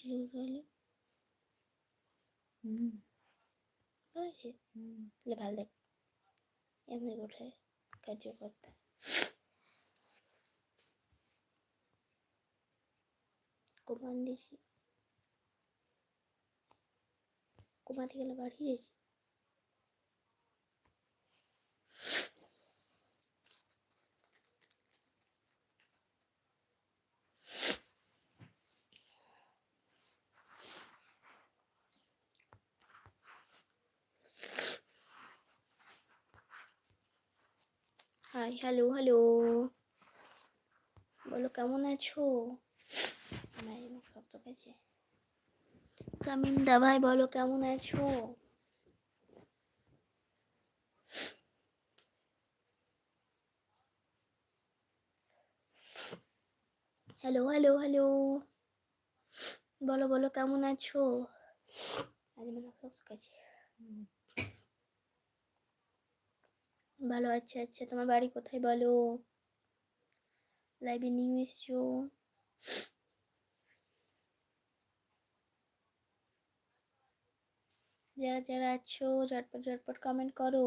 হয়েছিল তাহলে? হুম। হয়েছে হুম। তাহলে ভালো দেখ। এমনি কোথায় কার্যকর্তা। কুমান দিছি কোমা গেলে বাড়ি গেছি? হাই হ্যালো হ্যালো বলো, কেমন আছো? গেছে সামিম দা ভাই, বলো, কেমন আছো? হ্যালো হ্যালো হ্যালো বলো বলো, কেমন আছো? আজ গেছে হুম। ভালো আচ্ছা আচ্ছা। তোমার বাড়ি কোথায় বলো? লাইভে নিউ এসছো। যারা যারা আছো, ঝটপট ঝটপট কমেন্ট করো।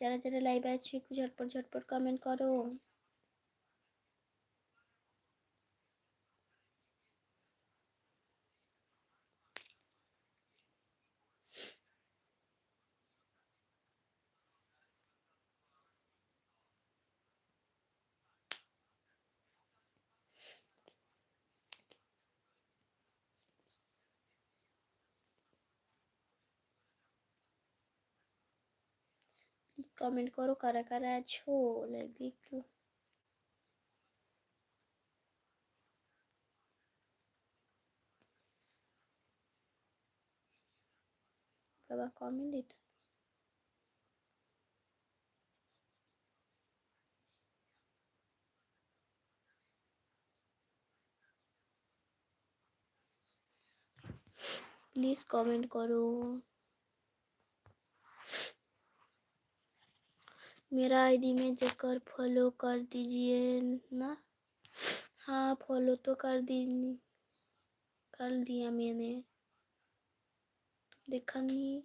যারা যারা লাইভে আছো, একটু ঝটপট ঝটপট কমেন্ট করো। কমেন্ট করো কারা কারা আছো? লাইভে একটু বাবা কমেন্ট এটা। প্লিজ কমেন্ট করো। मेरा आईडी में जाकर फॉलो कर दीजिए ना। हाँ फॉलो तो कर दी कर दिया मैंने। देखा नहीं।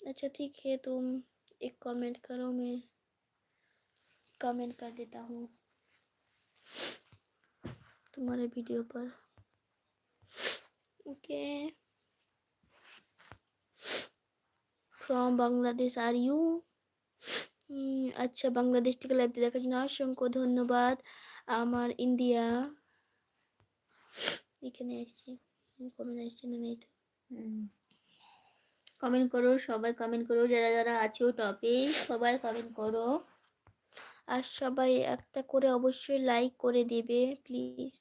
अच्छा ठीक है, तुम एक कमेंट करो, मैं कमेंट कर देता हूँ तुम्हारे वीडियो पर। Okay from Bangladesh are you আচ্ছা বাংলাদেশ থেকে লাইভটি দেখার জন্য অসংখ্য ধন্যবাদ। আমার ইন্ডিয়া এখানে আসছি। কমেন্ট আসছে না নেই তো কমেন্ট করো সবাই কমেন্ট করো যারা যারা আছো টপে সবাই কমেন্ট করো। আর সবাই একটা করে অবশ্যই লাইক করে দেবে প্লিজ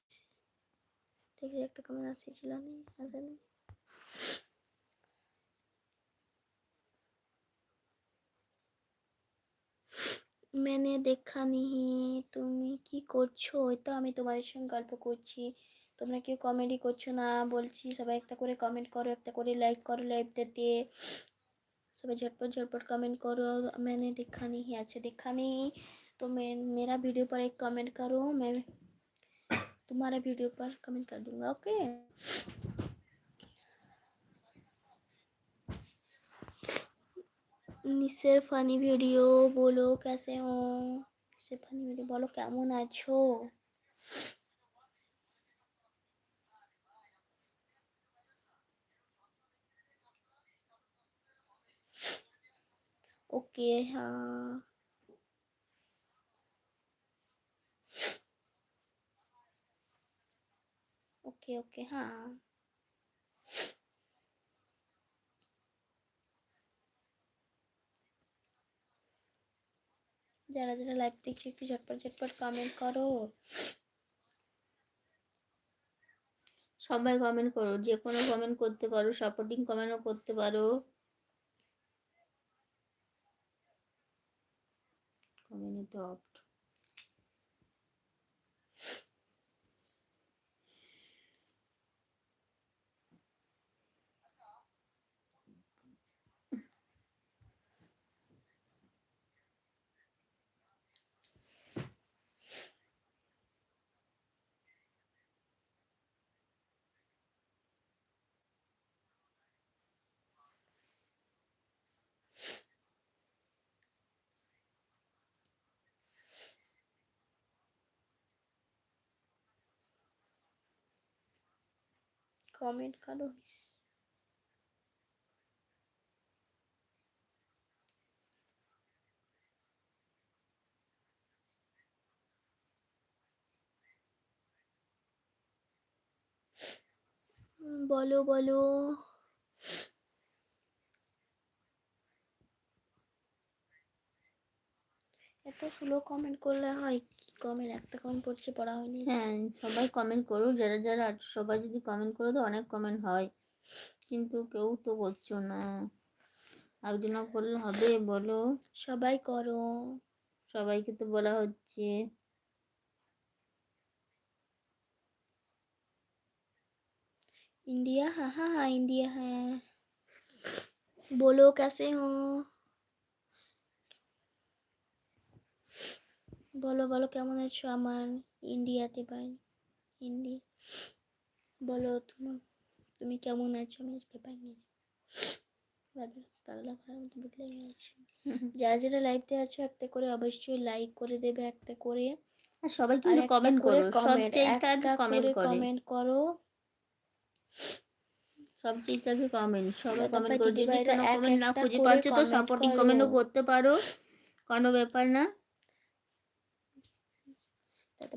দেখি একটা কমেন্ট আছে ছিল না আছে না মেনে দেখা নিহি তুমি কি করছো ওই তো আমি তোমাদের সঙ্গে গল্প করছি তোমরা কেউ কমেডি করছো না বলছি সবাই একটা করে কমেন্ট করো একটা করে লাইক করো লাইভটাতে সবাই झटपट झटपट कमेंट करो मैंने देखा नहीं है अच्छा देखा नहीं तो मैं मेरा वीडियो पर एक कमेंट करो मैं तुम्हारा वीडियो पर कमेंट कर दूंगा ओके নিসের ফানি ভিডিও বলো कैसे हो নিসের ফানি ভিডিও বলো কেমন আছো ओके हाँ ओके ओके हाँ যারা যারা লাইভ দেখছ, একটু ঝটপট ঝটপট কমেন্ট করো। সবাই কমেন্ট করো, যে কোনো কমেন্ট করতে পারো সাপোর্টিং কমেন্টও করতে পারো। কমেন্ট তো অফ कमेंट करो বলো বলো এত স্লো কমেন্ট করলে হয় কি কমেন্ট একটা কমেন্ট পড়ছে পড়া হয়নি হ্যাঁ সবাই কমেন্ট করো যারা যারা আছো সবাই যদি কমেন্ট করো তো অনেক কমেন্ট হয় কিন্তু কেউ তো করছো না একজনা করলে হবে বলো সবাই করো সবাইকে তো বলা হচ্ছে इंडिया हाँ हाँ हाँ इंडिया है बोलो कैसे हो বলো বলো কেমন আছো আমার? ইন্ডিয়াতে বাই হিন্দি? বলো তোমার তুমি কেমন আছো? আমি আজকে পাইনি। পাগলা করার মতো গেছে যারা যারা লাইভতে আছো একটা করে অবশ্যই লাইক করে দেবে একটা করে। আর সবাই কিন্তু কমেন্ট করে করো কমেন্ট একটা করে করে। কমেন্ট করো। সবাই কমেন্ট করো। যদি কোনো কমেন্ট না খুঁজে পাচ্ছ তো সাপোর্টিং কমেন্টও করতে পারো। কোনো ব্যাপার না।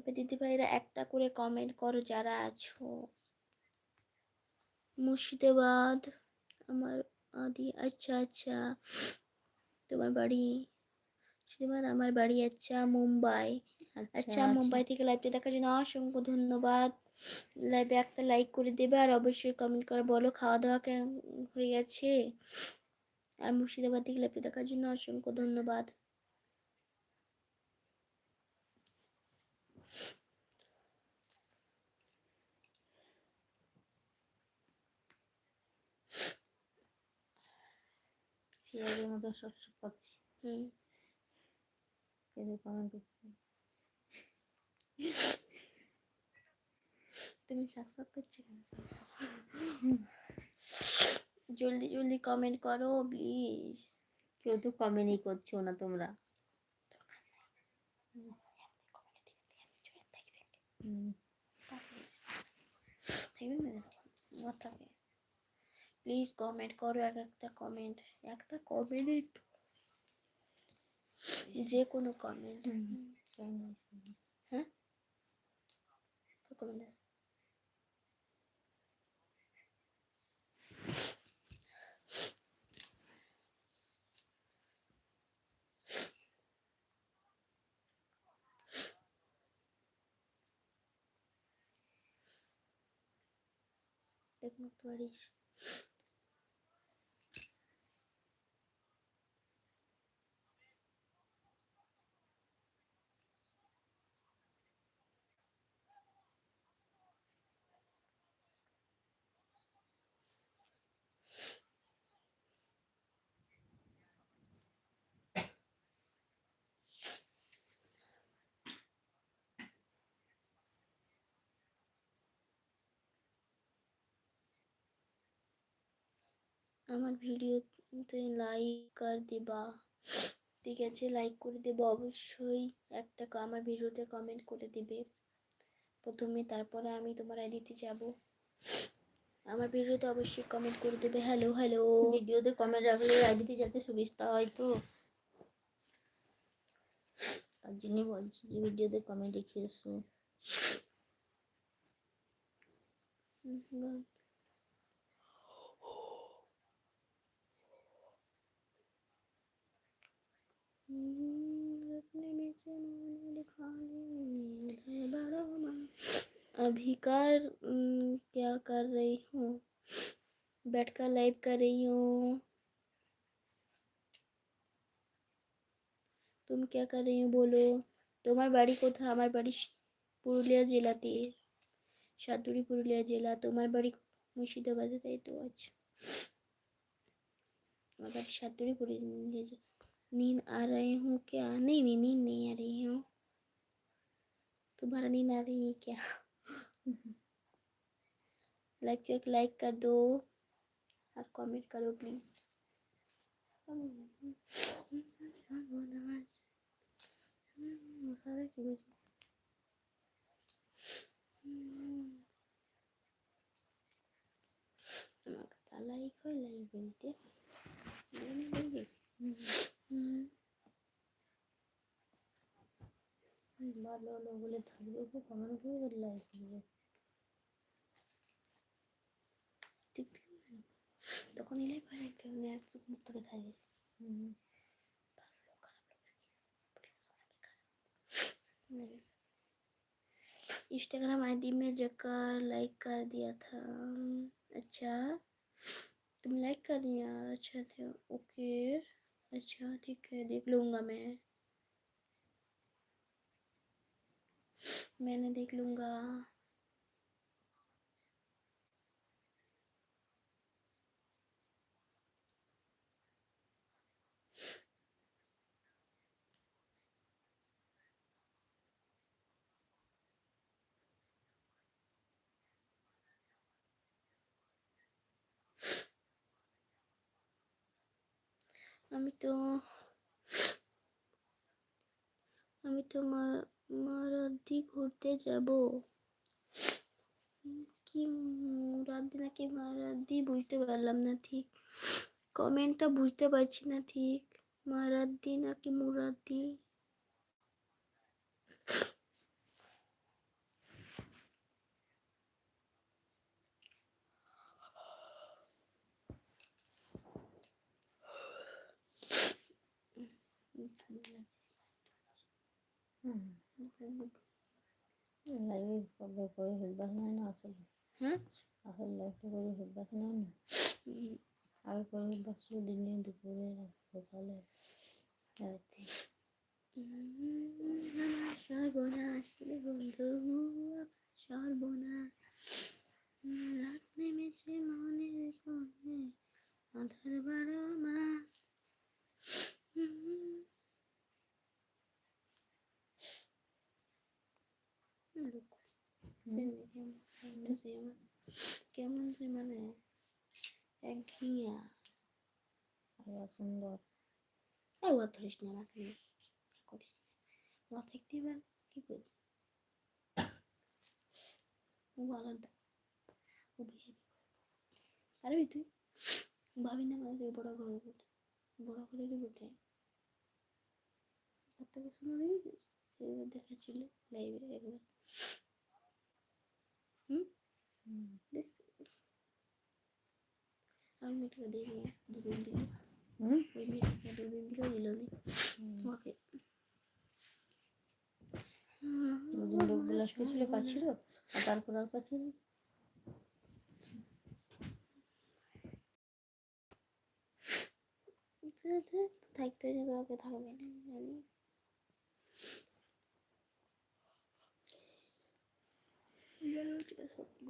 তারপরে দিদি ভাইরা একটা করে কমেন্ট করো যারা আছো। মুর্শিদাবাদ আমার আদি আচ্ছা আচ্ছা। তোমার বাড়ি? মুর্শিদাবাদ আমার বাড়ি আচ্ছা মুম্বাই। আচ্ছা মুম্বাই থেকে লাইভটা দেখার জন্য অসংখ্য ধন্যবাদ। লাইভে একটা লাইক করে দেবে আর অবশ্যই কমেন্ট করে বলো খাওয়া দাওয়া কেমন হয়ে গেছে। আর মুর্শিদাবাদ থেকে লাইভটা দেখার জন্য অসংখ্য ধন্যবাদ। সে আগের মতো সব সব হুম। কিন্তু কমেন্ট তুমি সাবস্ক্রাইব করছ জলদি জলদি কমেন্ট করো প্লিজ কেউ তো কমেন্টই করছ না তোমরা। হুম। থাকে প্লিজ কমেন্ট করো এক একটা কমেন্ট একটা কমেন্টই তো। যে কোনো কমেন্ট আছে। কমেন্ট দেখ আমার ভিডিওতে লাইক আর দেবা। ঠিক আছে লাইক করে দেবো অবশ্যই। একটা আমার ভিডিওতে কমেন্ট করে দিবে। প্রথমে তারপরে আমি তোমার আইডিতে যাব। আমার ভিডিওতে অবশ্যই কমেন্ট করে দেবে। হ্যালো হ্যালো ভিডিওতে কমেন্ট রাখলে আইডিতে যাতে সুবিধা হয় তো। তার জন্যই বলছি যে ভিডিওতে কমেন্ট রেখে এসো। अभी कर उम, क्या कर रही हूँ बैठकर लाइव कर रही हूँ तुम क्या कर रही हो बोलो তোমার বাড়ি কোথায় আমার বাড়ি স- পুরুলিয়া জেলাতে সাতুরি পুরুলিয়া জেলা তোমার বাড়ি মুর্শিদাবাদে তাই তো আছে আমার बाड़ी सातुरी पुरुलिया जि- नींद आ रहे हूँ क्या नहीं नहीं नींद नहीं आ रही हूँ तुम्हारा नींद आ रही है क्या लाइक को एक लाइक कर दो और कमेंट करो प्लीज লাইক হয় লাইক বলতে ভালো ভালো বলে থাকবে একটু কমেন্ট করে লাইক করবে ঠিক ঠিক তখন লাইক হয় লাইক হবে না একটু মুখ থেকে থাকে হুম इंस्टाग्राम आईडी में जाकर लाइक कर दिया था अच्छा तुम लाइक कर दिया अच्छा थे ओके अच्छा ठीक है देख लूंगा मैं मैंने देख लूंगा আমি তো আমি তো মা- মারাদি ঘুরতে যাব। কি মুরাদি নাকি মারাদি বুঝতে পারলাম না ঠিক। কমেন্টটা বুঝতে পারছি না ঠিক। মারাদি নাকি মুরাদি সর্বনাশ বন্ধু সর্বনাশ উম, রাত নেমেছে মনের কোণে আধার বারো মাস উম, লোক হুম, কেমন যে আমার কেমন যে মানে একঘেয়া আবার সুন্দর ধরিস না আমাকে নিয়ে। করিস ও থাকতে এবার কি করি ও আলাদা। ও বিয়ে পারবি তুই ভাবি না আমাদের বড় ঘরে বটে। বড় ঘরেরই বটে। কত শুনে দেখেছিস সে দেখাচ্ছিল লাইভে একবার। হুম? দেখ। আমি মেয়েটাকে নিয়ে দুদিন দিল হুম, ওই মেয়েটাকে দুদিন দিল দিল। আমাকে দুদিন লোকগুলো ছিল পাচ্ছিল আর তারপর আর পাচ্ছিল থাকতে কাউকে থাকবে না জানি বেরোচ্ছে স্বপ্ন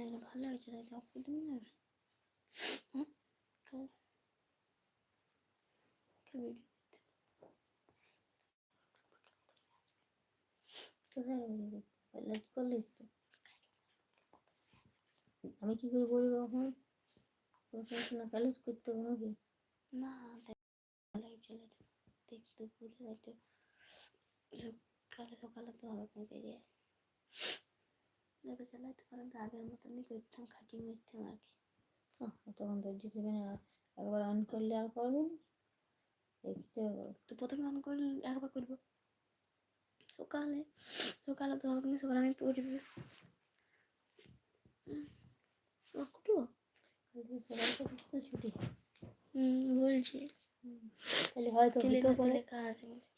এটা ভালো লাগছে তাই তো আপনি তুমি না তো আমি কি করে বলব এখন? না, কালুজ করতে হবে না লাইভ চালাতে দেখতে ভুলে যাইতে সকালে সকালে তো হবে কোনো লাইভে চালাতে পারেন তো আগের মতনই করতাম খাটিয়ে মিরতাম আর কি। তখন ধৈর্য না একবার অন করলে আর করবে না। দেখতে তো প্রথমে অন করলে একবার করব। সকালে সকালে তো হবে সকালে আমি পড়ব কালকে সকালটা স্কুল ছুটি। হুম বলছি। তাহলে হয়তো दिल হতেও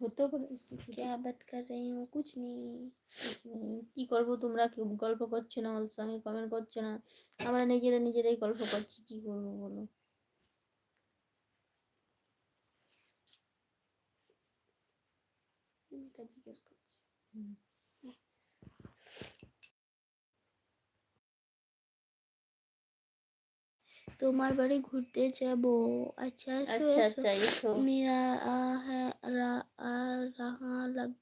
में পারে लिखा है मुझे হতেও পারে স্কুল ছুটি क्या बात कर रही हूँ कुछ नहीं উম, কি করবো তোমরা কেউ গল্প করছো না আমাদের সঙ্গে কমেন্ট করছো না আমরা নিজেরা নিজেরাই গল্প করছি কি করবো বলো এটা জিজ্ঞেস করছি তোমার বাড়ি ঘুরতে যাব अच्छा एसो আচ্ছা एसो আচ্ছা এসো मेरा आ है रा, आ रहा लग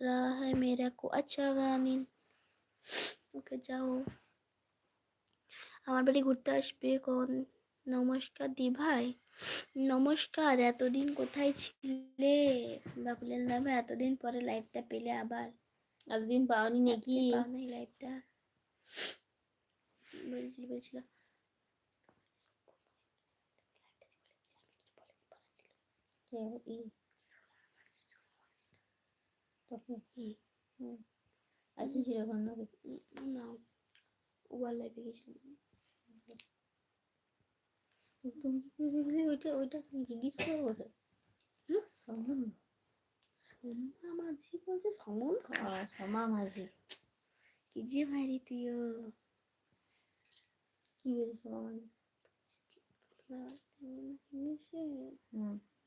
रहा है मेरा को अच्छा गानी ओके जाओ আমার বাড়ি ঘুরতে আসবে কোন নমস্কার দি ভাই নমস্কার এতদিন কোথায় ছিলে বাকুলের নামে এতদিন পরে লাইভটা পেলে আবার এতদিন পাওনি নাকি এতদিন পাও নাই লাইভটা বলছিল বলছিল কে ই তোকে এখন নাকি উম, না লাইভে গেছিলাম তুমি ওইটা ওইটা জিজ্ঞেস করব সোমা মাঝি বলছে সমন সমা মাঝি কি যে তুইও কি বলছে সমা মাঝি হুম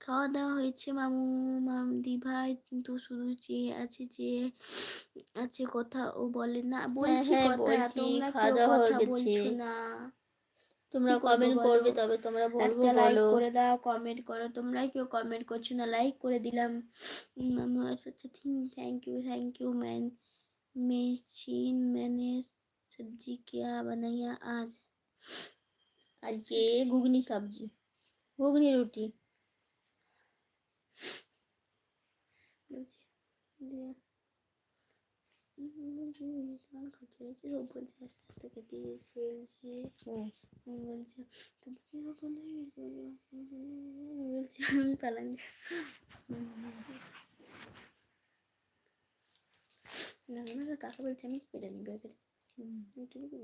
খাওয়া দাওয়া হয়েছে মামু মামদি ভাই কিন্তু শুধু চেয়ে আছে যে আছে কথা ও বলে না বলছি হ্যাঁ, কথা বলছি, তোমরা খাওয়া কেউ দাওয়া হয়ে কথা গেছে। বলছো না তোমরা কি করবো কমেন্ট বলো? করবে তবে তোমরা বলবো একটা লাইক বলো করে দাও কমেন্ট করো তোমরা কেউ কমেন্ট করছো না লাইক করে দিলাম উম, মামু আচ্ছা thank you thank you man machine मैंने सब्जी क्या बनाया आज আজকে ঘুগনি সবজি ঘুগনি রুটি বলছে বলছে বলছে আমি না না কাকা বলছে আমি কেটে নিবি কেটে।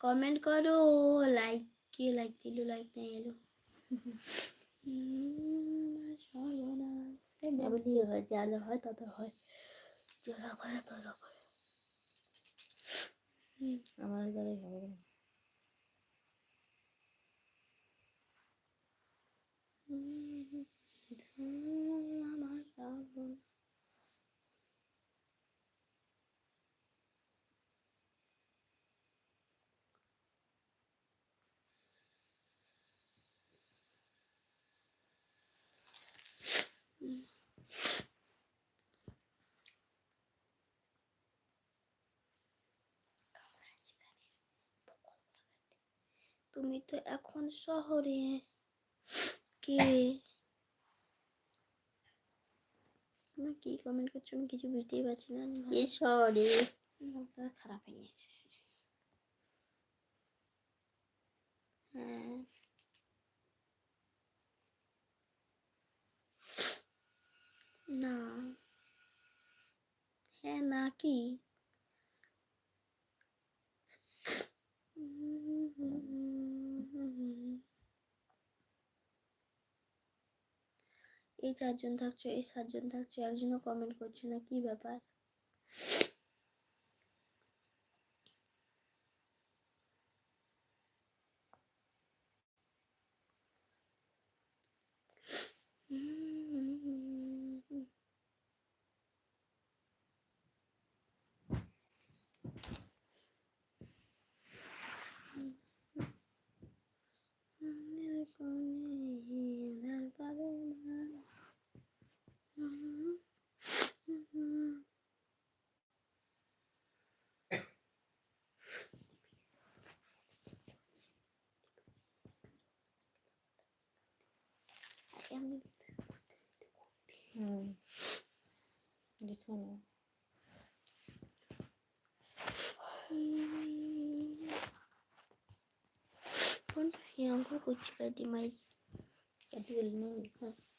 কমেন্ট করো লাইক কে লাইক দিল লাইক নাই এলো উম, এমনই হয় যা হয় তত হয় যারা করে তারা করে। আমাদের দ্বারাই হবে আমার তুমি তো এখন শহরে। কে? কি কমেন্ট করছ? আমি কিছু বুঝতেই পারছি না। কে শহরে? খারাপ হয়ে গেছে। হ্যাঁ। না। হ্যাঁ না কি? এই চারজন থাকছো এই সাতজন থাকছো একজনও কমেন্ট করছ না কি ব্যাপার আমি হুম কিছু না ফোনটা হ্যাং করছে কাটি মারি কাটি দিলি না